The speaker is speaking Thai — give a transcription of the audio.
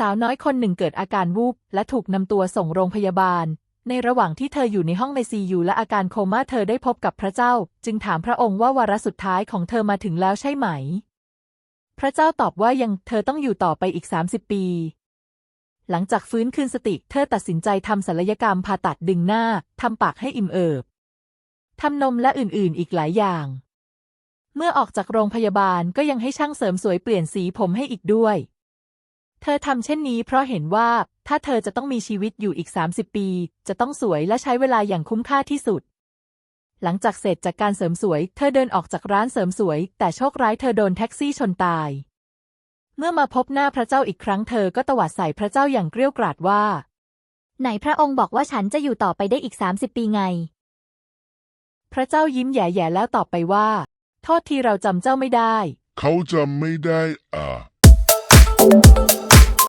สาวน้อยคนหนึ่งเกิดอาการวูบและถูกนำตัวส่งโรงพยาบาล ในระหว่างที่เธออยู่ในห้องไอซียูและอาการโคม่าเธอได้พบกับพระเจ้า จึงถามพระองค์ว่าวาระสุดท้ายของเธอมาถึงแล้วใช่ไหม พระเจ้าตอบว่ายังเธอต้องอยู่ต่อไปอีก 30 ปี หลังจากฟื้นคืนสติ เธอตัดสินใจทำศัลยกรรมผ่าตัดดึงหน้าทำปากให้อิ่มเอิบทำนมและอื่นๆ อีกหลายอย่าง เมื่อออกจากโรงพยาบาลก็ยังให้ช่างเสริมสวยเปลี่ยนสีผมให้อีกด้วย เธอทำเช่นนี้เพราะเห็นว่าถ้าเธอจะต้องมีชีวิตอยู่อีก 30 ปี จะต้องสวยและใช้เวลาอย่างคุ้มค่าที่สุด หลังจากเสร็จจากการเสริมสวย เธอเดินออกจากร้านเสริมสวย แต่โชคร้ายเธอโดนแท็กซี่ชนตาย เมื่อมาพบหน้าพระเจ้าอีกครั้งเธอก็ตวาดใส่พระเจ้าอย่างเกรี้ยวกราดว่า ไหนพระองค์บอกว่าฉันจะอยู่ต่อไปได้อีก 30 ปีไง พระเจ้ายิ้มแย่ๆแล้วตอบไปว่า โทษทีเราจำเจ้าไม่ได้ เขาจำไม่ได้อะ